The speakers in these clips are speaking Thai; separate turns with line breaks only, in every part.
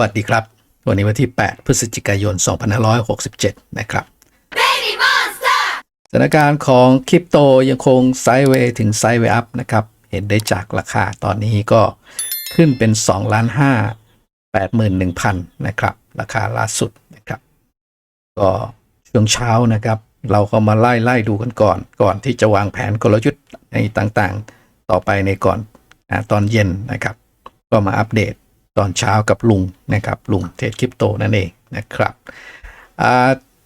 วัสดีครับ วันนี้วันที่ 8 พฤศจิกายน 2567 นะครับสถานการณ์ของคริปโตยังคงไซด์เวย์ถึงไซด์เวย์อัพนะครับ เห็นได้จากราคาตอนนี้ก็ขึ้นเป็น 2 ล้าน5 81,000นะครับ ราคาล่าสุดนะครับ ก็ช่วงเช้านะครับ เราก็มาไล่ไล่ดูกันก่อน ก่อนที่จะวางแผนกลยุทธ์ในต่างๆ ต่อไปในก่อนอาตอนเย็นนะครับ ก็มาอัปเดต ตอนเช้ากับลุงนะครับลุงเทรดคริปโตนั่นเองนะครับ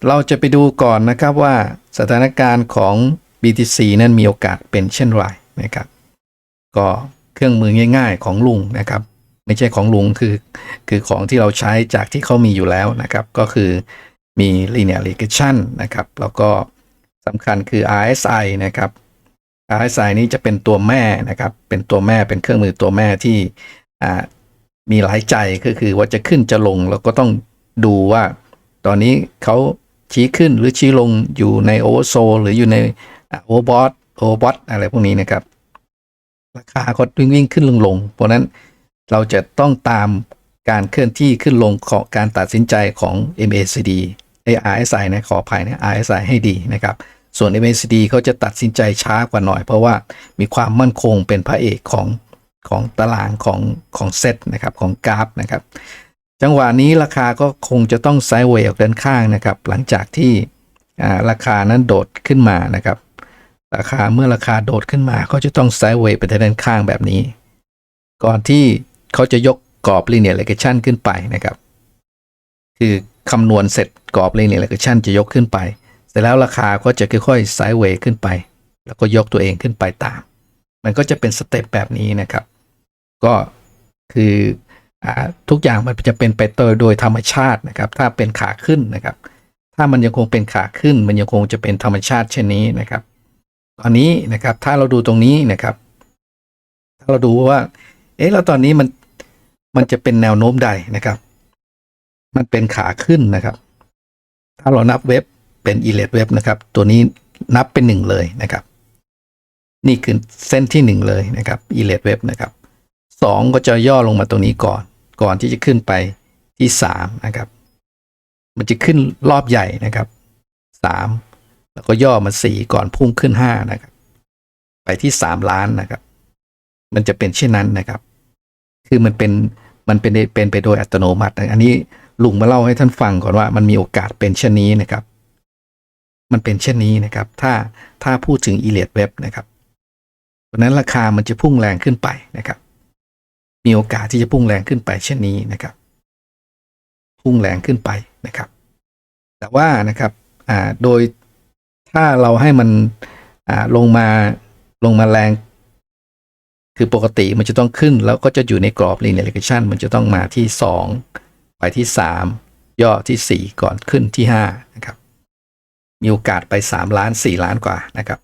เราจะไปดูก่อนนะครับว่าสถานการณ์ของ BTC นั้นมีโอกาสเป็นเช่นไรนะครับ ก็เครื่องมือง่าย ๆ ของลุงนะครับ ไม่ใช่ของลุงคือคือของที่เราใช้จากที่เขามีอยู่แล้วนะครับ ก็คือมี linear regression นะครับ แล้วก็สำคัญคือ RSI นะครับ RSI นี้จะเป็นตัวแม่นะครับ เป็นตัวแม่เป็นเครื่องมือตัวแม่ที่ มีหลายใจก็คือว่าจะขึ้นจะลงเราก็ต้องดูว่า ตอนนี้เขาชี้ขึ้นหรือชี้ลงอยู่ในโอเวอร์โซหรืออยู่ในโอเวอร์บอทโอเวอร์บอทอะไรพวกนี้นะครับ ราคาก็วิ่งวิ่งขึ้นลงลง เพราะนั้นเราจะต้องตามการเคลื่อนที่ขึ้นลงของการตัดสินใจของ MACD ไอ RSI นะขออภัยนะ RSI ให้ดีนะครับ ส่วน MACD เขาจะตัดสินใจช้ากว่าหน่อย เพราะว่ามีความมั่นคงเป็นพระเอกของ ของตารางของของเซตนะครับของกราฟนะครับ จังหวะนี้ราคาก็คงจะต้องไซด์เวย์ออกด้านข้างนะครับ หลังจากที่ราคานั้นโดดขึ้นมานะครับ ราคาเมื่อราคาโดดขึ้นมา ก็จะต้องไซด์เวย์ไปทางด้านข้างแบบนี้ ก่อนที่เขาจะยกกรอบ linear regression ขึ้นไปนะครับ คือคำนวณเสร็จกรอบ linear regression จะยกขึ้นไป เสร็จแล้วราคาก็จะค่อยๆไซด์เวย์ขึ้นไป แล้วก็ยกตัวเองขึ้นไปตาม มันก็จะเป็นสเต็ปแบบนี้นะครับ ก็คืออทุกอย่างมันจะเป็นไปโดยธรรมชาตินะครับ ถ้าเป็นขาขึ้นนะครับ ถ้ามันยังคงเป็นขาขึ้น มันยังคงจะเป็นธรรมชาติเช่นนี้นะครับ ตอนนี้นะครับ ถ้าเราดูตรงนี้นะครับ ถ้าเราดูว่า เอ๊ะแล้วตอนนี้มันมันจะเป็นแนวโน้มใดนะครับ มันเป็นขาขึ้นนะครับ ถ้าเรานับเว็บเป็น e l e t เว็บนะครับ ตัวนี้นับเป็นหนึ่งเลยนะครับ นี่คือเส้นที่หนึ่งเลยนะครับ e l e t เว็บนะครับ สองก็จะย่อลงมาตรงนี้ก่อน ก่อนที่จะขึ้นไปที่สามนะครับ มันจะขึ้นรอบใหญ่นะครับสามแล้วก็ย่อมาสี่ก่อนพุ่งขึ้นห้านะครับ ไปที่สามล้านนะครับ มันจะเป็นเช่นนั้นนะครับ คือมันเป็นมันเป็นเป็นไปโดยอัตโนมัตินะอันนี้ลุงมาเล่าให้ท่านฟังก่อนว่ามันมีโอกาสเป็นเช่นนี้นะครับ มันเป็นเช่นนี้นะครับ ถ้าถ้าพูดถึง e l i t Web นะครับเพราะนั้นราคามันจะพุ่งแรงขึ้นไปนะครับ มีโอกาสที่จะพุ่งแรงขึ้นไปเช่นนี้นะครับ พุ่งแรงขึ้นไปนะครับ แต่ว่านะครับอ่าโดยถ้าเราให้มันอ่าลงมาลงมาแรง คือปกติมันจะต้องขึ้น แล้วก็จะอยู่ในกรอบ linear regression มันจะต้องมาที่ 2 ไปที่ 3 ย่อที่ 4 ก่อนขึ้นที่5นะครับมีโอกาสไป 3 ล้าน 4 ล้านกว่านะครับ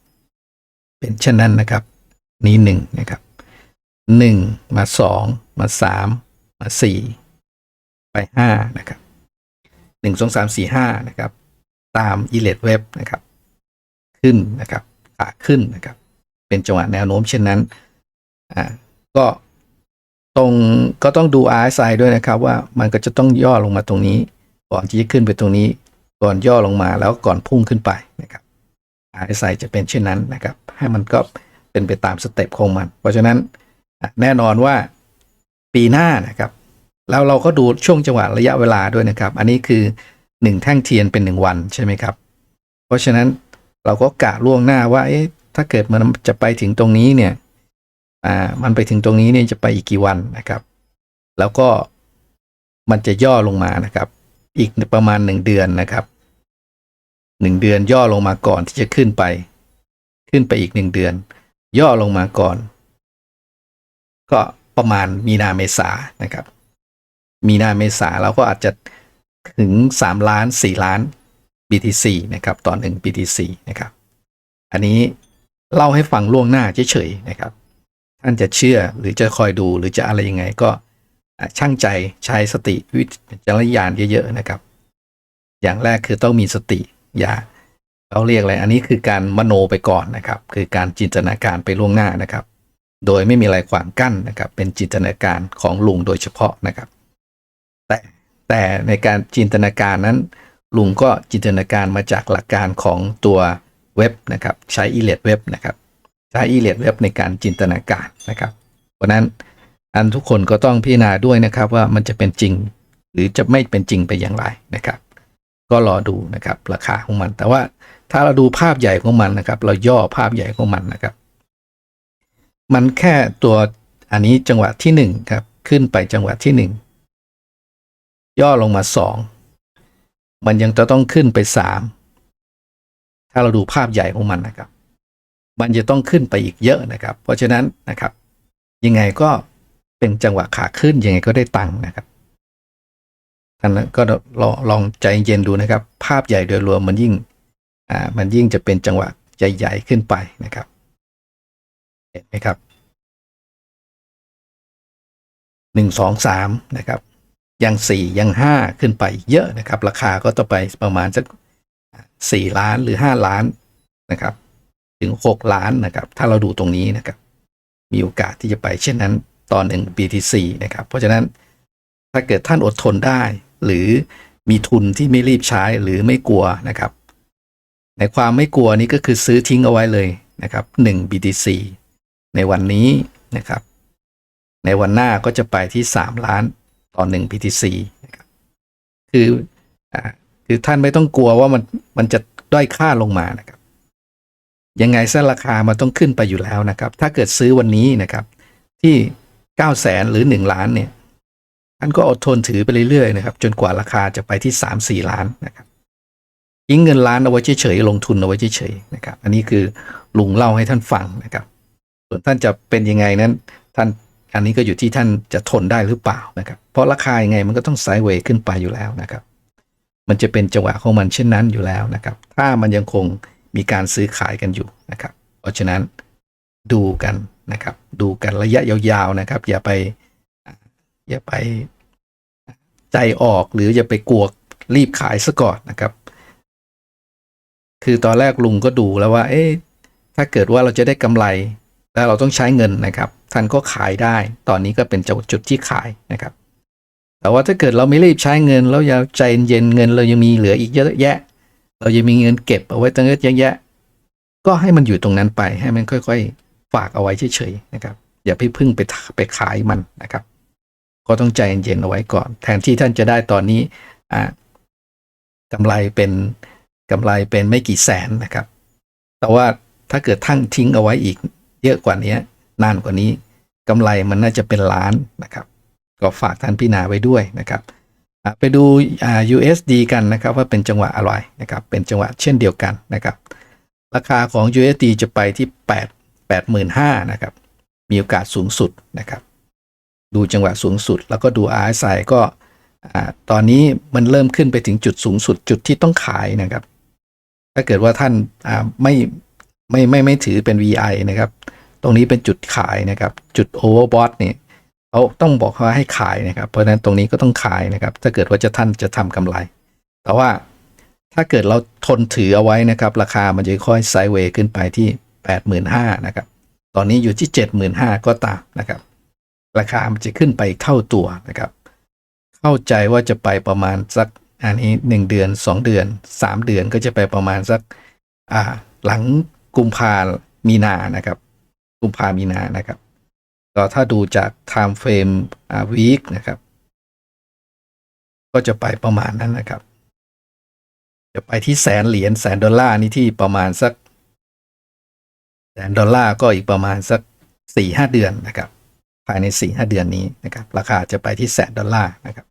เป็นเช่นนั้นนะครับ นี้หนึ่งนะครับ หนึ่งมาสองมาสามมาสี่ไปห้านะครับหนึ่งสองสามสี่ห้านะครับ ตาม e l e t Web นะครับ ขึ้นนะครับขาขึ้นนะครับ เป็นจังหวะแนวโน้มเช่นนั้นอ่าก็ตรงก็ต้องดู RSI ด้วยนะครับว่ามันก็จะต้องย่อลงมาตรงนี้ ก่อนที่จะขึ้นไปตรงนี้ ก่อนย่อลงมาแล้วก่อนพุ่งขึ้นไปนะครับ RSI จะเป็นเช่นนั้นนะครับ ให้มันก็เป็นไปตามสเต็ปของมัน เพราะฉะนั้น แน่นอนว่าปีหน้านะครับ แล้วเราก็ดูช่วงจังหวะระยะเวลาด้วยนะครับ อันนี้คือหนึ่งแท่งเทียนเป็นหนึ่งวันใช่ไหมครับ เพราะฉะนั้นเราก็กะล่วงหน้าว่าเอ๊ะถ้าเกิดมันจะไปถึงตรงนี้เนี่ยอ่ามันไปถึงตรงนี้เนี่ยจะไปอีกกี่วันนะครับ แล้วก็มันจะย่อลงมานะครับ อีกประมาณหนึ่งเดือนนะครับหนึ่งเดือนย่อลงมาก่อนที่จะขึ้นไป ขึ้นไปอีกหนึ่งเดือน ย่อลงมาก่อน ก็ประมาณมีนาเมษานะครับ มีนาเมษาเราก็อาจจะถึงสามล้านสี่ล้าน BTC นะครับต่อหนึ่ง BTC นะครับ อันนี้เล่าให้ฟังล่วงหน้าเฉยๆนะครับ ท่านจะเชื่อหรือจะคอยดูหรือจะอะไรยังไงก็ช่างใจใช้สติวิจารณญาณเยอะๆนะครับ อย่างแรกคือต้องมีสติอย่าเขาเรียกอะไร อันนี้คือการมโนไปก่อนนะครับ คือการจินตนาการไปล่วงหน้านะครับ โดยไม่มีอะไรขวางกั้นนะครับ เป็นจินตนาการของลุงโดยเฉพาะนะครับ แต่แต่ในการจินตนาการนั้น ลุงก็จินตนาการมาจากหลักการของตัวเว็บนะครับ ใช้อีเลดเว็บนะครับ ใช้อีเลดเว็บในการจินตนาการนะครับ เพราะฉะนั้นอันทุกคนก็ต้องพิจารณาด้วยนะครับว่ามันจะเป็นจริง หรือจะไม่เป็นจริงไปอย่างไรนะครับ ก็รอดูนะครับราคาของมัน แต่ว่าถ้าเราดูภาพใหญ่ของมันนะครับ เราย่อภาพใหญ่ของมันนะครับ มันแค่ตัวอันนี้จังหวะที่หนึ่งครับ ขึ้นไปจังหวะที่หนึ่งย่อลงมาสองมันยังจะต้องขึ้นไปสามถ้าเราดูภาพใหญ่ของมันนะครับ มันจะต้องขึ้นไปอีกเยอะนะครับ เพราะฉะนั้นนะครับ ยังไงก็เป็นจังหวะขาขึ้นยังไงก็ได้ตังค์นะครับท่านก็ลองลองใจเย็นดูนะครับ ภาพใหญ่โดยรวมมันยิ่งอ่ามันยิ่งจะเป็นจังหวะใหญ่ ๆ ขึ้นไปนะครับ เห็นไหมครับหนึ่งสองสามนะครับยังสี่ยังห้าขึ้นไปเยอะนะครับ ราคาก็ต้อไปประมาณสักสี่ล้านหรือห้าล้านนะครับ ถึงหกล้านนะครับ ถ้าเราดูตรงนี้นะครับ มีโอกาสที่จะไปเช่นนั้นตอนหนึ่ง BTC นะครับ เพราะฉะนั้นถ้าเกิดท่านอดทนได้ หรือมีทุนที่ไม่รีบใช้หรือไม่กลัวนะครับ ในความไม่กลัวนี้ก็คือซื้อทิ้งเอาไว้เลยนะครับ1 BTC ในวันนี้นะครับ ในวันหน้าก็จะไปที่ 3 ล้านต่อ 1 BTC นะครับคืออ่าคือท่านไม่ต้องกลัวว่ามันมันจะด้อยค่าลงมานะครับ ยังไงซะราคามันต้องขึ้นไปอยู่แล้วนะครับ ถ้าเกิดซื้อวันนี้นะครับ ที่9 0 0แสนหรือ 1 ล้านเนี่ยท่านก็อดทนถือไปเรื่อยๆนะครับ จนกว่าราคาจะไปที่ 3-4 ล้านนะครับทิ้งเงินล้านเอาไว้เฉยๆลงทุนเอาไว้เฉยๆนะครับ อันนี้คือลุงเล่าให้ท่านฟังนะครับ ส่วนท่านจะเป็นยังไงนั้น ท่านอันนี้ก็อยู่ที่ท่านจะทนได้หรือเปล่านะครับ เพราะราคายังไงมันก็ต้องไซด์เวย์ขึ้นไปอยู่แล้วนะครับ มันจะเป็นจังหวะของมันเช่นนั้นอยู่แล้วนะครับ ถ้ามันยังคงมีการซื้อขายกันอยู่นะครับ เพราะฉะนั้นดูกันนะครับ ดูกันระยะยาวๆนะครับ อย่าไปอย่าไปใจออกหรืออย่าไปกลัวรีบขายซะก่อนนะครับ คือตอนแรกลุงก็ดูแล้วว่า เอ๊ะถ้าเกิดว่าเราจะได้กำไร แล้วเราต้องใช้เงินนะครับท่านก็ขายได้ ตอนนี้ก็เป็นจุดที่ขายนะครับ แต่ว่าถ้าเกิดเราไม่รีบใช้เงินแล้วอย่าใจเย็นเงิน เรายังมีเหลืออีกเยอะแยะ เรายังมีเงินเก็บเอาไว้ตั้งเยอะแยะ ก็ให้มันอยู่ตรงนั้นไปให้มันค่อยๆ ฝากเอาไว้เฉยๆนะครับ อย่าไปพึ่งไปไปขายมันนะครับ ก็ต้องใจเย็นๆเอาไว้ก่อน แทนที่ท่านจะได้ตอนนี้อ่ากำไรเป็นกำไรเป็นไม่กี่แสนนะครับ แต่ว่าถ้าเกิดท่านทิ้งเอาไว้อีก เยอะกว่านี้นานกว่านี้กำไรมันน่าจะเป็นล้านนะครับ ก็ฝากท่านพิจารณาไว้ด้วยนะครับไปดูอ่า USD กันนะครับว่าเป็นจังหวะอะไรนะครับ เป็นจังหวะเช่นเดียวกันนะครับ ราคาของ USD จะไปที่ 8 85,000นะครับ มีโอกาสสูงสุดนะครับ ดูจังหวะสูงสุด แล้วก็ดู RSI ก็อ่าตอนนี้มันเริ่มขึ้นไปถึงจุดสูงสุดจุดที่ต้องขายนะครับ ถ้าเกิดว่าท่านอ่าไม่ ไม่ไม่ไม่ถือเป็น VI นะครับ ตรงนี้เป็นจุดขายนะครับ จุด overbought เนี่ยเขาต้องบอกว่าให้ขายนะครับ เพราะฉะนั้นตรงนี้ก็ต้องขายนะครับ ถ้าเกิดว่าจะท่านจะทำกำไร แต่ว่าถ้าเกิดเราทนถือเอาไว้นะครับ ราคามันจะค่อยไซด์เวย์ขึ้นไปที่ 85,000นะครับ ตอนนี้อยู่ที่ 75,000 ก็ตามนะครับ ราคามันจะขึ้นไปเท่าตัวนะครับ เข้าใจว่าจะไปประมาณสักอันนี้หนึ่งเดือนสองเดือนสามเดือนก็จะไปประมาณสักอ่าหลัง กุมภามีนานะครับ กุมภามีนานะครับก็ถ้าดูจาก time frame อ่า week นะครับ ก็จะไปประมาณนั้นนะครับ จะไปที่แสนเหรียญแสนดอลลาร์นี่ที่ประมาณสักแสนดอลลาร์ก็อีกประมาณสักสี่ห้าเดือนนะครับ ภายในสี่ห้าเดือนนี้นะครับ ราคาจะไปที่แสนดอลลาร์นะครับ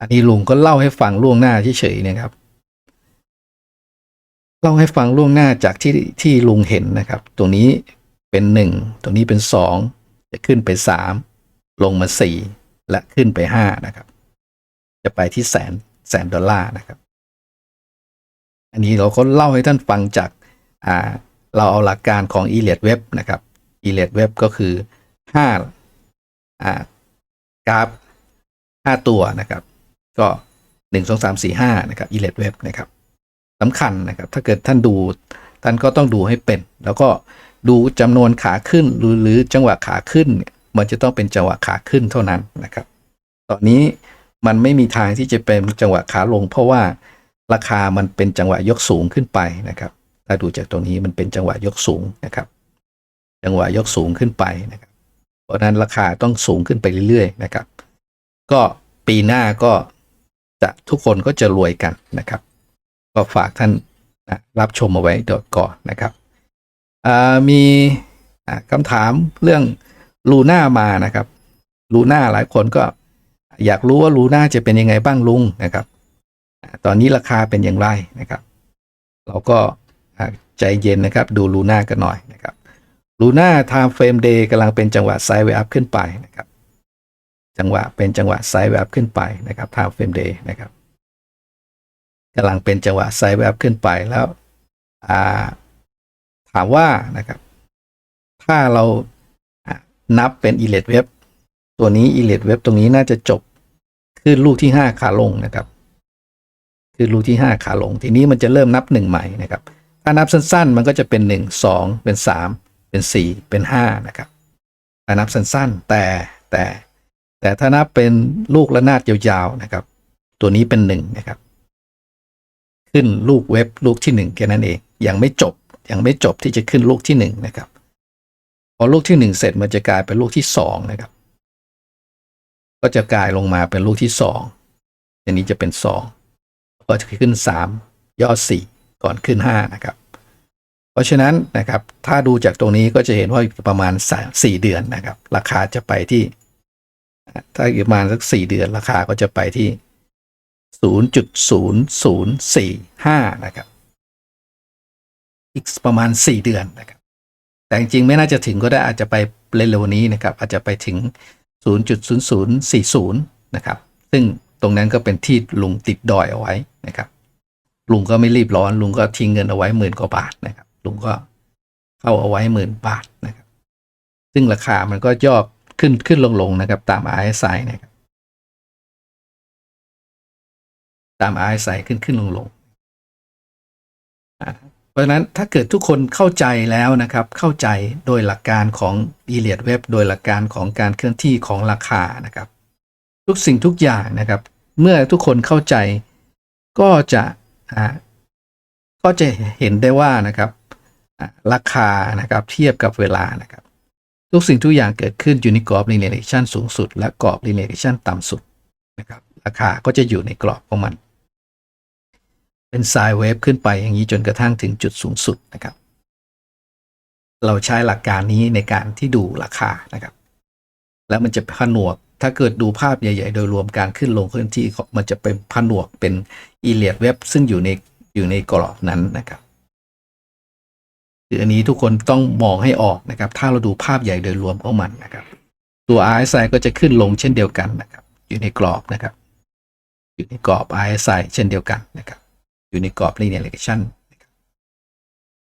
อันนี้ลุงก็เล่าให้ฟังล่วงหน้าเฉยๆนะครับ เล่าให้ฟังล่วงหน้าจากที่ที่ลุงเห็นนะครับตรงนี้เป็นหนึ่งตรงนี้เป็นสองจะขึ้นไปสามลงมาสี่และขึ้นไปห้านะครับ จะไปที่แสนแสนดอลลาร์นะครับ อันนี้เราก็เล่าให้ท่านฟังจากอ่าเราเอาหลักการของ e l i t Web นะครับ e l i t Web ก็คือห้าอ่ากราฟห้าตัวนะครับ ก็หนึ่งสองสามสี่ห้านะครับ e l i t Web นะครับ สำคัญนะครับ ถ้าเกิดท่านดูท่านก็ต้องดูให้เป็น แล้วก็ดูจำนวนขาขึ้นหรือหรือจังหวะขาขึ้นเนี่ยมันจะต้องเป็นจังหวะขาขึ้นเท่านั้นนะครับ ตอนนี้มันไม่มีทางที่จะเป็นจังหวะขาลง เพราะว่าราคามันเป็นจังหวะยกสูงขึ้นไปนะครับ ถ้าดูจากตรงนี้มันเป็นจังหวะยกสูงนะครับ จังหวะยกสูงขึ้นไปนะครับ เพราะฉะนั้นราคาต้องสูงขึ้นไปเรื่อยๆนะครับ ก็ปีหน้าก็จะทุกคนก็จะรวยกันนะครับ ก็ฝากท่านนะรับชมเอาไว้ก่อนนะครับมีคำถามเรื่องลูน่ามานะครับลูน่าหลายคนก็อยากรู้ว่าลูน่าจะเป็นยังไงบ้างลุงนะครับ ตอนนี้ราคาเป็นอย่างไรนะครับ เราก็ใจเย็นนะครับ ดูลูน่ากันหน่อยนะครับลูน่า time frame day กำลังเป็นจังหวะไซด์เวอัพขึ้นไปนะครับ จังหวะเป็นจังหวะไซด์เวอัพขึ้นไปนะครับ time frame day นะครับ กำลังเป็นจังหวะไซด์เวย์อัพขึ้นไปแล้วาถามว่านะครับ ถ้าเรานับเป็น e l e t web ตัวนี้ e l e t web ตรงนี้น่าจะจบขึ้นลูกที่ 5 ขาลงนะครับคือลูกที่ 5 ขาลง ทีนี้มันจะเริ่มนับ 1 ใหม่นะครับ ถ้านับสั้นๆ มันก็จะเป็น 1 2 เป็น 3 เป็น 4 เป็น 5 นะครับถ้านับสั้นๆ แต่แต่แต่ถ้านับเป็นลูกระนาดยาวๆ นะครับ ตัวนี้เป็น 1 นะครับ ขึ้นลูกเว็บลูกที่ 1 แค่นั้นเอง ยังไม่จบยังไม่จบที่จะขึ้นลูกที่1นะครับ พอลูกที่ 1 เสร็จมันจะกลายเป็นลูกที่2นะครับ ก็จะกลายลงมาเป็นลูกที่2อันนี้จะเป็น 2 ก็จะขึ้น 3 ย่อ 4 ก่อนขึ้น 5 นะครับ เพราะฉะนั้นนะครับ ถ้าดูจากตรงนี้ก็จะเห็นว่าประมาณ 4 เดือนนะครับ ราคาจะไปที่ ถ้าประมาณสัก 4 เดือนราคาก็จะไปที่ 0.0045 นะครับ อีกประมาณ 4 เดือนนะครับ แต่จริงๆ ไม่น่าจะถึงก็ได้อาจจะไปเร็วๆนี้นะครับ อาจจะไปถึง 0.0040 นะครับ ซึ่งตรงนั้นก็เป็นที่ลุงติดดอยเอาไว้นะครับ ลุงก็ไม่รีบร้อน ลุงก็ทิ้งเงินเอาไว้หมื่นกว่าบาทนะครับ ลุงก็เข้าเอาไว้หมื่นบาทนะครับ ซึ่งราคามันก็ย่อขึ้นขึ้นลงลงนะครับ ตาม RSI นะครับ ตาม RSI ขึ้นขึ้นลงลงเพราะฉะนั้นถ้าเกิดทุกคนเข้าใจแล้วนะครับ เข้าใจโดยหลักการของ e l i o t Web โดยหลักการของการเคลื่อนที่ของราคานะครับ ทุกสิ่งทุกอย่างนะครับ เมื่อทุกคนเข้าใจก็จะก็จะเห็นได้ว่านะครับราคานะครับเทียบกับเวลานะครับ ทุกสิ่งทุกอย่างเกิดขึ้นอยู่ในกรอบ linear regression สูงสุด และกรอบ linear regression ต่ำสุดนะครับราคาก็จะอยู่ในกรอบของมัน เป็นไซด์เวฟขึ้นไปอย่างนี้จนกระทั่งถึงจุดสูงสุดนะครับ เราใช้หลักการนี้ในการที่ดูราคานะครับ แล้วมันจะผนวกถ้าเกิดดูภาพใหญ่ ๆ โดยรวมการขึ้นลงเคลื่อนที่มันจะเป็นผนวกเป็นอีเลียดเว็บซึ่งอยู่ในอยู่ในกรอบนั้นนะครับคืออันนี้ทุกคนต้องมองให้ออกนะครับ ถ้าเราดูภาพใหญ่โดยรวมของมันนะครับ ตัว RSI ก็จะขึ้นลงเช่นเดียวกันนะครับ อยู่ในกรอบนะครับ อยู่ในกรอบ RSI เช่นเดียวกันนะครับ อยู่ในกรอบ linear regression นะครับ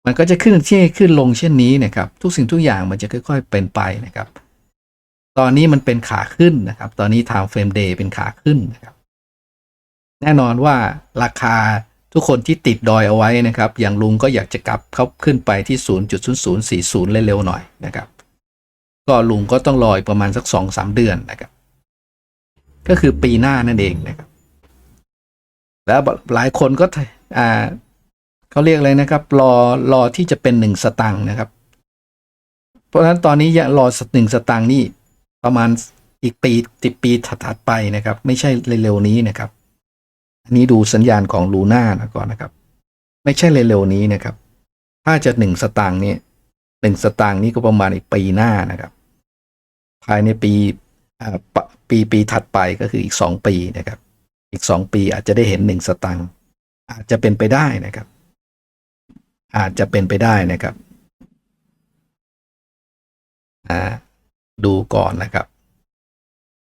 มันก็จะขึ้นที่ขึ้นลงเช่นนี้นะครับ ทุกสิ่งทุกอย่างมันจะค่อย ๆ เป็นไปนะครับ ตอนนี้มันเป็นขาขึ้นนะครับ ตอนนี้ time frame day เป็นขาขึ้นนะครับ แน่นอนว่าราคาทุกคนที่ติดดอยเอาไว้นะครับ อย่างลุงก็อยากจะกลับเขาขึ้นไปที่ 0.0040 เร็วๆหน่อยนะครับ ก็ลุงก็ต้องรออีกประมาณสัก 2-3 เดือนนะครับ ก็คือปีหน้านั่นเองนะครับ แล้วหลายคนก็ อ่าเขาเรียกอะไรนะครับรอรอที่จะเป็นหนึ่งสตังค์นะครับ เพราะฉะนั้นตอนนี้ยังรอหนึ่งสตังค์นี่ประมาณอีกปีติดปีถัดไปนะครับ ไม่ใช่เร็วๆนี้นะครับอันนี้ดูสัญญาณของลูน่านะก่อนนะครับ ไม่ใช่เร็วๆนี้นะครับ ถ้าจะหนึ่งสตางค์นี่หนึ่งสตางค์นี่ก็ประมาณอีกปีหน้านะครับ ภายในปีปะปีปีถัดไปก็คืออีกสองปีนะครับ อีกสองปีอาจจะได้เห็นหนึ่งสตางค์ อาจจะเป็นไปได้นะครับ อาจจะเป็นไปได้นะครับดูก่อนนะครับ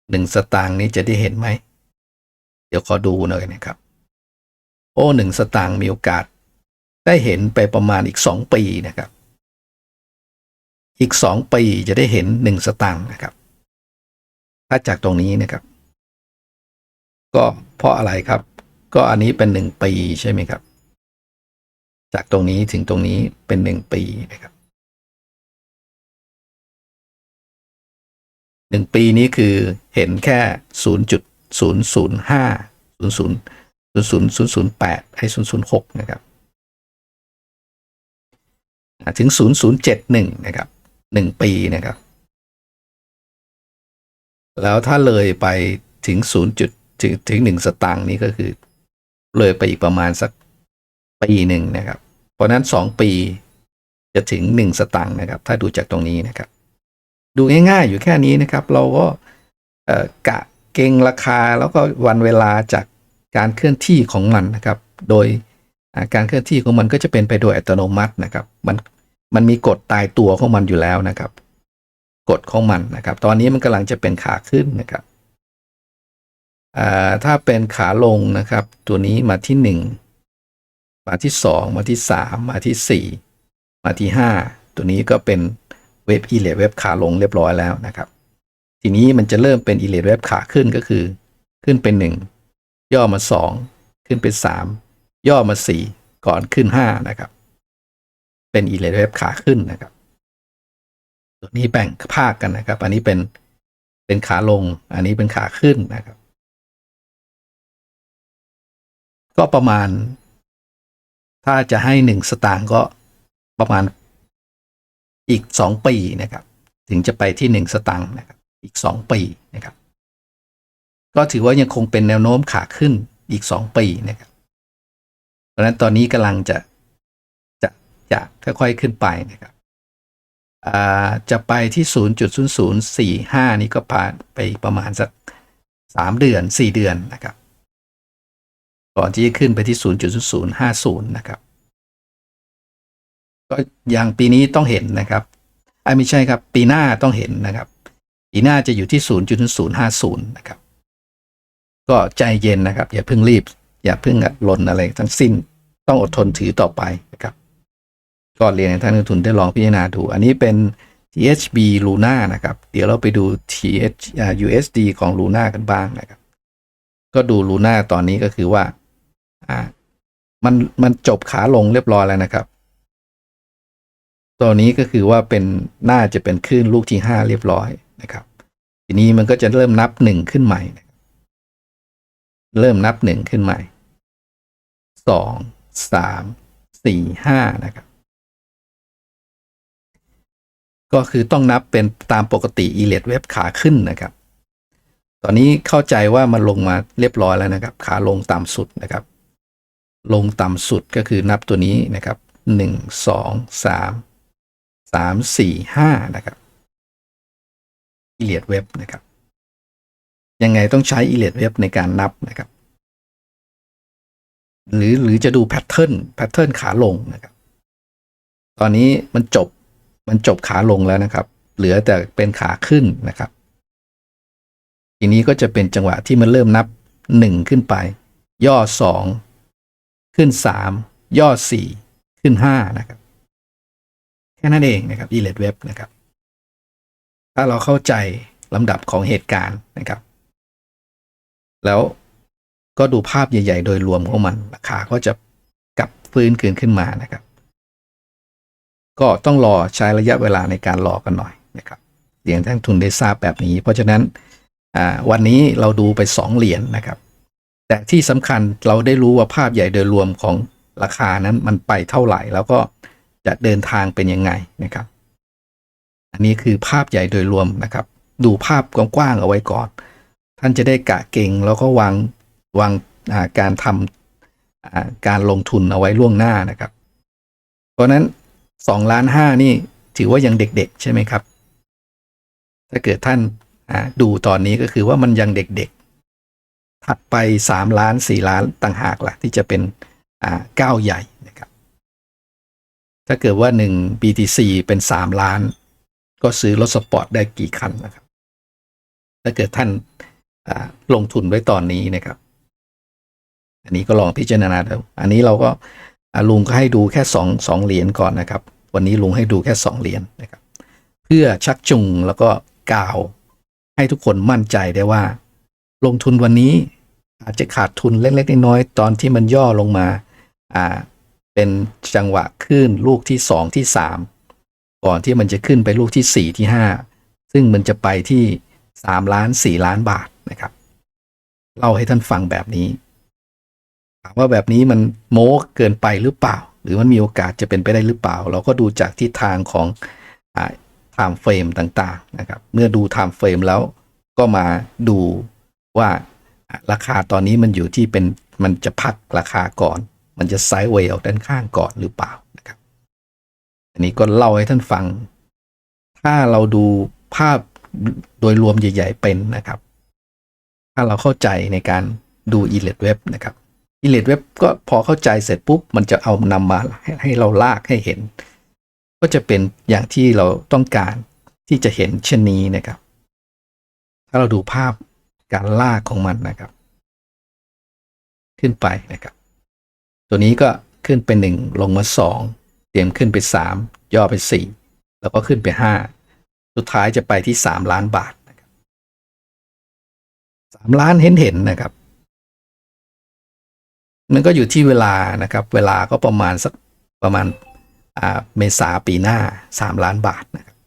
หนึ่งสตางค์นี้จะได้เห็นไหม เดี๋ยวขอดูหน่อยนะครับ โอ้หนึ่งสตางค์มีโอกาส ได้เห็นไปประมาณอีกสองปีนะครับ อีกสองปีจะได้เห็นหนึ่งสตางค์นะครับ ถ้าจากตรงนี้นะครับ ก็เพราะอะไรครับ ก็อันนี้เป็นหนึ่งปีใช่ไหมครับ จากตรงนี้ถึงตรงนี้เป็นหนึ่งปีนะครับหนึ่งปีนี้คือเห็นแค่ศูนย์จุดศูนย์ศูนย์ห้าศูนย์ศูนย์ศูนย์ศูนย์ศูนย์ศูนย์แปดไอ้ศูนย์ศูนย์หกนะครับถึงศูนย์ศูนย์เจ็ดหนึ่งนะครับหนึ่งปีนะครับ แล้วถ้าเลยไปถึงศูนย์จุดถึงถึงหนึ่งสตางค์นี่ก็คือ เลยไปอีกประมาณสักปีหนึ่งนะครับ เพราะนั้นสองปีจะถึงหนึ่งสตางค์นะครับ ถ้าดูจากตรงนี้นะครับ ดูง่ายๆ อยู่แค่นี้นะครับ เราก็กะเก่งราคาแล้วก็วันเวลาจากการเคลื่อนที่ของมันนะครับ โดยการเคลื่อนที่ของมันก็จะเป็นไปโดยอัตโนมัตินะครับ มันมันมีกฎตายตัวของมันอยู่แล้วนะครับ กฎของมันนะครับ ตอนนี้มันกำลังจะเป็นขาขึ้นนะครับ ถ้าเป็นขาลงนะครับ ตัวนี้มาที่หนึ่งมาที่สองมาที่สามมาที่สี่มาที่ห้าตัวนี้ก็เป็นเว็บอีเลเว็บขาลงเรียบร้อยแล้วนะครับ ทีนี้มันจะเริ่มเป็นอีเลเว็บขาขึ้นก็คือ ขึ้นเป็นหนึ่งย่อมาสองขึ้นเป็นสามย่อมาสี่ก่อนขึ้นห้านะครับ เป็นอีเลเว็บขาขึ้นนะครับ ตัวนี้แบ่งภาคกันนะครับ อันนี้เป็นเป็นขาลง อันนี้เป็นขาขึ้นนะครับ ก็ประมาณ ถ้าจะให้หนึ่งสตางค์ก็ประมาณอีกสองปีนะครับ ถึงจะไปที่หนึ่งสตางค์นะครับ อีกสองปีนะครับ ก็ถือว่ายังคงเป็นแนวโน้มขาขึ้นอีกสองปีนะครับ เพราะฉะนั้นตอนนี้กำลังจะจะจะค่อยๆขึ้นไปนะครับจะไปที่ 0.0045 นี่ก็ผ่านไปประมาณสักสามเดือนสี่เดือนนะครับ ก่อนที่จะขึ้นไปที่ 0.0050 นะครับ ก็อย่างปีนี้ต้องเห็นนะครับไม่ใช่ครับ ปีหน้าต้องเห็นนะครับ ปีหน้าจะอยู่ที่ 0.050 นะครับ ก็ใจเย็นนะครับ อย่าเพิ่งรีบ อย่าเพิ่งหล่นอะไรทั้งสิ้น ต้องอดทนถือต่อไปนะครับ ก็เรียนให้ท่านนักทุนได้ลองพิจารณาดู อันนี้เป็น THB Luna นะครับ เดี๋ยวเราไปดู TH USD ของ Luna กันบ้างนะครับ ก็ดู Luna ตอนนี้ก็คือว่า มันมันจบขาลงเรียบร้อยแล้วนะครับ ตัวนี้ก็คือว่าเป็นน่าจะเป็นคลื่นลูกที่ห้าเรียบร้อยนะครับ ทีนี้มันก็จะเริ่มนับหนึ่งขึ้นใหม่ เริ่มนับหนึ่งขึ้นใหม่สองสามสี่ห้านะครับ ก็คือต้องนับเป็นตามปกติอีเลดเว็บขาขึ้นนะครับ ตอนนี้เข้าใจว่ามันลงมาเรียบร้อยแล้วนะครับ ขาลงต่ำสุดนะครับ ลงต่ำสุดก็คือนับตัวนี้นะครับหนึ่งสองสามสามสี่ห้านะครับอีเลดเว็บนะครับ ยังไงต้องใช้อีเลดเว็บในการนับนะครับ หรือหรือจะดูแพทเทิร์นแพทเทิร์นขาลงนะครับ ตอนนี้มันจบมันจบขาลงแล้วนะครับ เหลือแต่เป็นขาขึ้นนะครับ ทีนี้ก็จะเป็นจังหวะที่มันเริ่มนับหนึ่งขึ้นไป ย่อสอง ขึ้นสามย่อสี่ขึ้นห้านะครับ แค่นั้นเองนะครับ e l e t web นะครับ ถ้าเราเข้าใจลำดับของเหตุการณ์นะครับ แล้วก็ดูภาพใหญ่ ๆ โดยรวมของมัน ราคาก็จะกลับฟื้นคืนขึ้นมานะครับ ก็ต้องรอใช้ระยะเวลาในการรอกันหน่อยนะครับเหรียญทั้งทุนได้ทราบแบบนี้ เพราะฉะนั้นวันนี้เราดูไป 2 เหรียญนนะครับ แต่ที่สำคัญเราได้รู้ว่าภาพใหญ่โดยรวมของราคานั้นมันไปเท่าไหร่ แล้วก็จะเดินทางเป็นยังไงนะครับ อันนี้คือภาพใหญ่โดยรวมนะครับ ดูภาพกว้างๆเอาไว้ก่อน ท่านจะได้กะเก่งแล้วก็วางวางาการทำการลงทุนเอาไว้ล่วงหน้านะครับ เพราะนั้นสองล้านห้านี่ถือว่ายังเด็กๆ ใช่ไหมครับ ถ้าเกิดท่านดูตอนนี้ก็คือว่ามันยังเด็กๆ ถัดไปสามล้านสี่ล้านต่างหากล่ะ ที่จะเป็นก้าวใหญ่นะครับ ถ้าเกิดว่าหนึ่ง BTC เป็นสามล้าน ก็ซื้อรถสปอร์ตได้กี่คันนะครับ ถ้าเกิดท่านลงทุนไว้ตอนนี้นะครับ อันนี้ก็ลองพิจารณาดูอันนี้เราก็ลุงก็ให้ดูแค่สองสองเหรียญก่อนนะครับ วันนี้ลุงให้ดูแค่สองเหรียญนะครับ เพื่อชักจูงแล้วก็กล่าวให้ทุกคนมั่นใจได้ว่า ลงทุนวันนี้อาจจะขาดทุนเล็กๆน้อยๆตอนที่มันย่อลงมาอ่าเป็นจังหวะขึ้นลูกที่สองที่สามก่อนที่มันจะขึ้นไปลูกที่สี่ที่ห้าซึ่งมันจะไปที่สามล้านสี่ล้านบาทนะครับเล่าให้ท่านฟังแบบนี้ถามว่าแบบนี้มันโม้เกินไปหรือเปล่า หรือมันมีโอกาสจะเป็นไปได้หรือเปล่า เราก็ดูจากทิศทางของอ่า time frame ต่างๆนะครับ เมื่อดู time frame แล้วก็มาดู ว่าราคาตอนนี้มันอยู่ที่เป็นมันจะพักราคาก่อน มันจะไซด์เวย์ออกด้านข้างก่อนหรือเปล่านะครับ อันนี้ก็เล่าให้ท่านฟัง ถ้าเราดูภาพโดยรวมใหญ่ ๆ เป็นนะครับ ถ้าเราเข้าใจในการดู e l e t Web นะครับ e l e t Web ก็พอเข้าใจเสร็จปุ๊บ มันจะเอานำมาใหให้เราลากให้เห็น ก็จะเป็นอย่างที่เราต้องการที่จะเห็นเช่นนี้นะครับ ถ้าเราดูภาพ การลากของมันนะครับ ขึ้นไปนะครับ ตัวนี้ก็ขึ้นไปหนึ่งลงมาสองเตรียมขึ้นไปสามย่อไปสี่แล้วก็ขึ้นไปห้าสุดท้ายจะไปที่สามล้านบาทนะครับสามล้านเห็นเห็นนะครับ มันก็อยู่ที่เวลานะครับ เวลาก็ประมาณสักประมาณอ่าเมษาปีหน้าสามล้านบาทนะครับ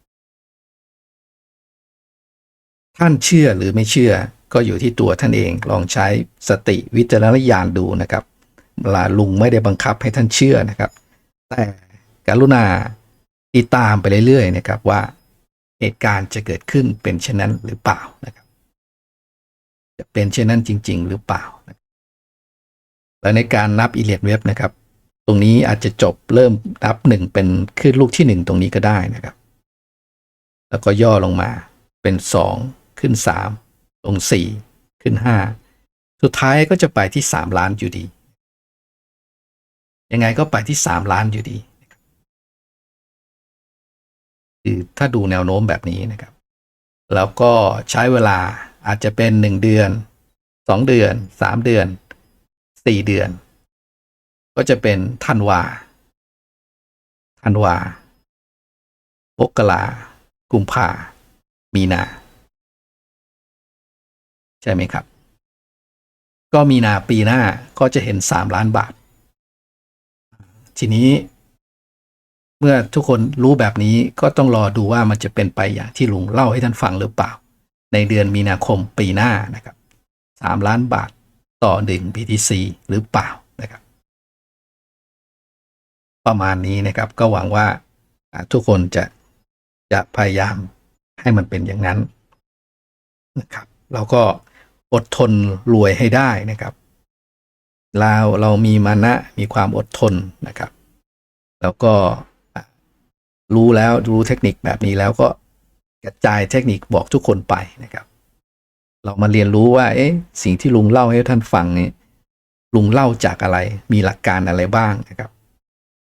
ท่านเชื่อหรือไม่เชื่อ ก็อยู่ที่ตัวท่านเองลองใช้สติวิจารณญาณดูนะครับเวลาลุงไม่ได้บังคับให้ท่านเชื่อนะครับ แต่กรุณาติดตามไปเรื่อยๆนะครับว่าเหตุการณ์จะเกิดขึ้นเป็นเช่นนั้นหรือเปล่านะครับจะเป็นเช่นนั้นจริง ๆ หรือเปล่าและในการนับอีเลียดเว็บนะครับ ตรงนี้อาจจะจบเริ่มนับหนึ่งเป็นขึ้นลูกที่หนึ่งตรงนี้ก็ได้นะครับ แล้วก็ย่อลงมาเป็นสองขึ้นสาม ลงสี่ขึ้นห้าสุดท้ายก็จะไปที่สามล้านอยู่ดี ยังไงก็ไปที่สามล้านอยู่ดีคือถ้าดูแนวโน้มแบบนี้นะครับ แล้วก็ใช้เวลาอาจจะเป็นหนึ่งเดือนสองเดือนสามเดือนสี่เดือน ก็จะเป็นธันวาธันวามกรากุมภามีนา ใช่ไหมครับ ก็มีนาปีหน้าก็จะเห็น3ล้านบาท ทีนี้ เมื่อทุกคนรู้แบบนี้ก็ต้องรอดูว่ามันจะเป็นไปอย่างที่ลุงเล่าให้ท่านฟังหรือเปล่า ในเดือนมีนาคมปีหน้านะครับ3ล้านบาทต่อหนึ่ง BTC หรือเปล่านะครับ ประมาณนี้นะครับก็หวังว่าอ่าทุกคนจะจะพยายามให้มันเป็นอย่างนั้นนะครับเราก็ อดทนรวยให้ได้นะครับเราเรามีมานะมีความอดทนนะครับ แล้วก็รู้แล้วรู้เทคนิคแบบนี้แล้วก็กระจายเทคนิคบอกทุกคนไปนะครับ เรามาเรียนรู้ว่า เอ๊ะสิ่งที่ลุงเล่าให้ท่านฟังนี่ลุงเล่าจากอะไร มีหลักการอะไรบ้างนะครับ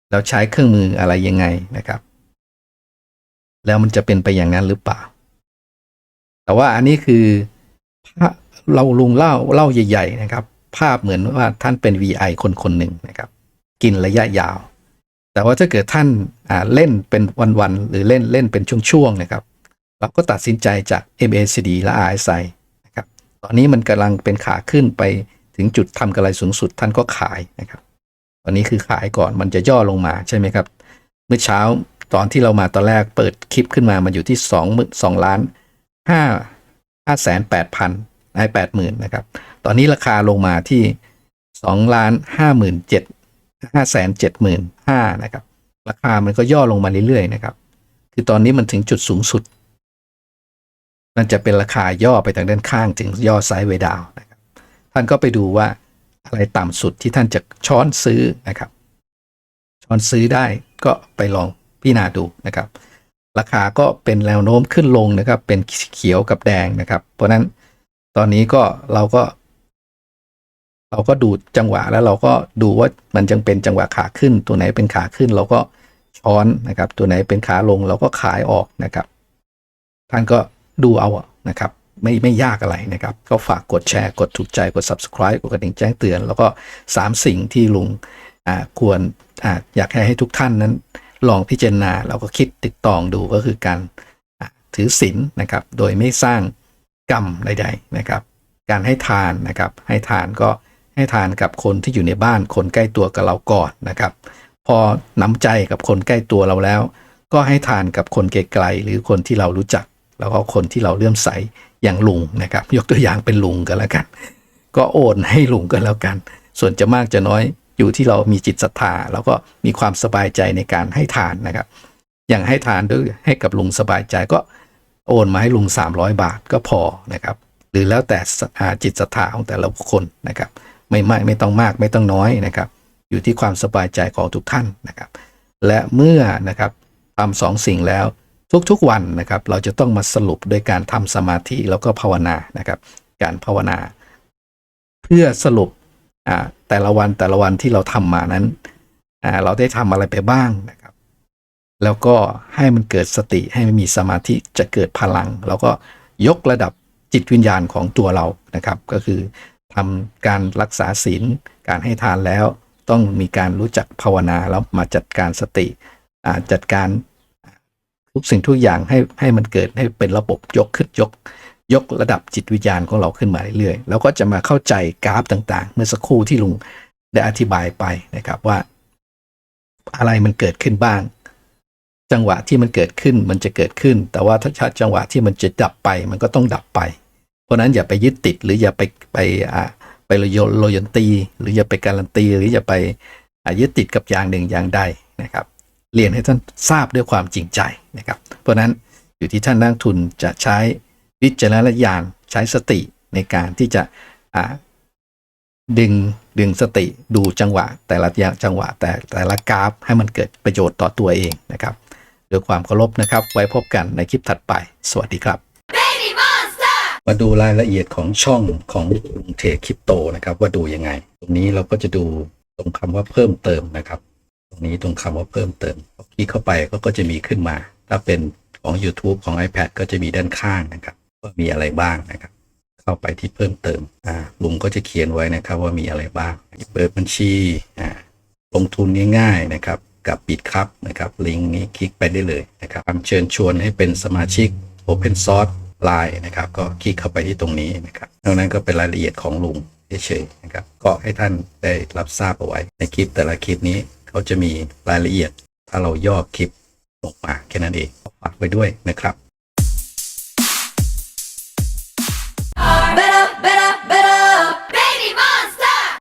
แล้วใช้เครื่องมืออะไรยังไงนะครับ แล้วมันจะเป็นไปอย่างนั้นหรือเปล่า แต่ว่าอันนี้คือภาพ เราลุงเล่าเล่าใหญ่ ๆ นะครับ ภาพเหมือนว่าท่านเป็น VI คนคนหนึ่งนะครับ กินระยะยาว แต่ว่าถ้าเกิดท่านเล่นเป็นวันๆหรือเล่นเล่นเป็นช่วงๆนะครับ เราก็ตัดสินใจจาก MACD และ RSI นะครับ ตอนนี้มันกำลังเป็นขาขึ้นไปถึงจุดทำกำไรสูงสุดท่านก็ขายนะครับ ตอนนี้คือขายก่อนมันจะย่อลงมาใช่ไหมครับ เมื่อเช้าตอนที่เรามาตอนแรกเปิดคลิปขึ้นมามันอยู่ที่สองสองล้านห้าห้าแสนแปดพัน ไอ้แปดหมื่นนะครับ ตอนนี้ราคาลงมาที่สองล้านห้าหมื่นเจ็ดห้าแสนเจ็ดหมื่นห้านะครับ ราคามันก็ย่อลงมาเรื่อยๆนะครับ คือตอนนี้มันถึงจุดสูงสุด มันจะเป็นราคาย่อไปทางด้านข้างถึงย่อไซด์เวดาวนะครับ ท่านก็ไปดูว่าอะไรต่ำสุดที่ท่านจะช้อนซื้อนะครับ ช้อนซื้อได้ก็ไปลองพิจารณาดูนะครับ ราคาก็เป็นแนวโน้มขึ้นลงนะครับ เป็นเขียวกับแดงนะครับ เพราะนั้น ตอนนี้ก็เราก็ เราก็ดูจังหวะแล้วเราก็ดูว่ามันจังเป็นจังหวะขาขึ้น ตัวไหนเป็นขาขึ้น เราก็ช้อนนะครับ ตัวไหนเป็นขาลงเราก็ขายออกนะครับ ท่านก็ดูเอานะครับไม่ไม่ยากอะไรนะครับ ก็ฝากกดแชร์กดถูกใจกด subscribe กดกระดิ่งแจ้งเตือน แล้วก็ 3 สิ่งที่ลุงอ่าควรอ่าอยากให้ให้ทุกท่านนั้น ลองพิจารณาเราก็คิดติดตองดูก็คือการอะถือศีลนะครับ โดยไม่สร้าง กรรมใดๆนะครับ การให้ทานนะครับ ให้ทานก็ให้ทานกับคนที่อยู่ในบ้านคนใกล้ตัวกับเราก่อนนะครับ พอน้ำใจกับคนใกล้ตัวเราแล้ว ก็ให้ทานกับคนไกลๆหรือคนที่เรารู้จัก แล้วก็คนที่เราเลื่อมใสอย่างลุงนะครับ ยกตัวอย่างเป็นลุงก็แล้วกัน ก็โอนให้ลุงกันแล้วกัน ส่วนจะมากจะน้อยอยู่ที่เรามีจิตศรัทธาแล้วก็มีความสบายใจในการให้ทานนะครับ อย่างให้ทานด้วยให้กับลุงสบายใจก็ โอนมาให้ลุง 300 บาทก็พอนะครับ หรือแล้วแต่จิตศรัทธาของแต่ละคคลนะครับ ไม่ไม่ไม่ต้องมากไม่ต้องน้อยนะครับ อยู่ที่ความสบายใจของทุกท่านนะครับ และเมื่อนะครับทำสองสิ่งแล้วทุกๆวันนะครับ เราจะต้องมาสรุปโดยการทำสมาธิแล้วก็ภาวนานะครับ การภาวนา เพื่อสรุปแต่ละวันแต่ละวันที่เราทำมานั้นเราได้ทำอะไรไปบ้างนะ แล้วก็ให้มันเกิดสติให้มันมีสมาธิจะเกิดพลัง แล้วก็ยกระดับจิตวิญญาณของตัวเรานะครับ ก็คือทำการรักษาศีลการให้ทานแล้ว ต้องมีการรู้จักภาวนาแล้วมาจัดการสติจัดการทุกสิ่งทุกอย่างให้ให้มันเกิดให้เป็นระบบยกขึ้นยก ยกระดับจิตวิญญาณของเราขึ้นมาเรื่อยๆแล้วก็จะมาเข้าใจกราฟต่างๆ เมื่อสักครู่ที่ลุงได้อธิบายไปนะครับว่า อะไรมันเกิดขึ้นบ้าง จังหวะที่มันเกิดขึ้นมันจะเกิดขึ้น แต่ว่าถ้าจังหวะที่มันจะดับไปมันก็ต้องดับไป เพราะนั้นอย่าไปยึดติดหรืออย่าไปไปอ่าไปโยโลยันตี หรืออย่าไปการันตีหรืออย่าไปยึดติดกับอย่างหนึ่งอย่างใดนะครับ เรียนให้ท่านทราบด้วยความจริงใจนะครับ เพราะนั้นอยู่ที่ท่านนักทุนจะใช้วิจารณญาณใช้สติในการที่จะดึงดึงสติดูจังหวะ แต่ละจังหวะแต่แต่ละกราฟให้มันเกิดประโยชน์ต่อตัวเองนะครับ ด้วยความเคารพนะครับ ไว้พบกันในคลิปถัดไป สวัสดีครับ มาดูรายละเอียดของช่องของลุงเทคริปโตนะครับ ว่าดูยังไง ตรงนี้เราก็จะดูตรงคำว่าเพิ่มเติมนะครับ ตรงนี้ตรงคำว่าเพิ่มเติมคลิกเข้าไปก็ก็จะมีขึ้นมา ถ้าเป็นของ YouTube ของ iPad ก็จะมีด้านข้างนะครับ ว่ามีอะไรบ้างนะครับ เข้าไปที่เพิ่มเติมอ่าลุงก็จะเขียนไว้นะครับว่ามีอะไรบ้างเปิดบัญชีอ่าลงทุนง่ายๆนะครับ กับปิดครับนะครับลิงก์นี้คลิกไปได้เลยนะครับเชิญชวนให้เป็นสมาชิก Open Source Line นะครับก็คลิกเข้าไปที่ตรงนี้นะครับนอกนั้นก็เป็นรายละเอียดของลุงเฉยๆนะครับก็ให้ท่านได้รับทราบเอาไว้ ในคลิปแต่ละคลิปนี้เขาจะมีรายละเอียด ถ้าเราย่อคลิปลงมาแค่นั้นเองฝากไว้ด้วยนะครับ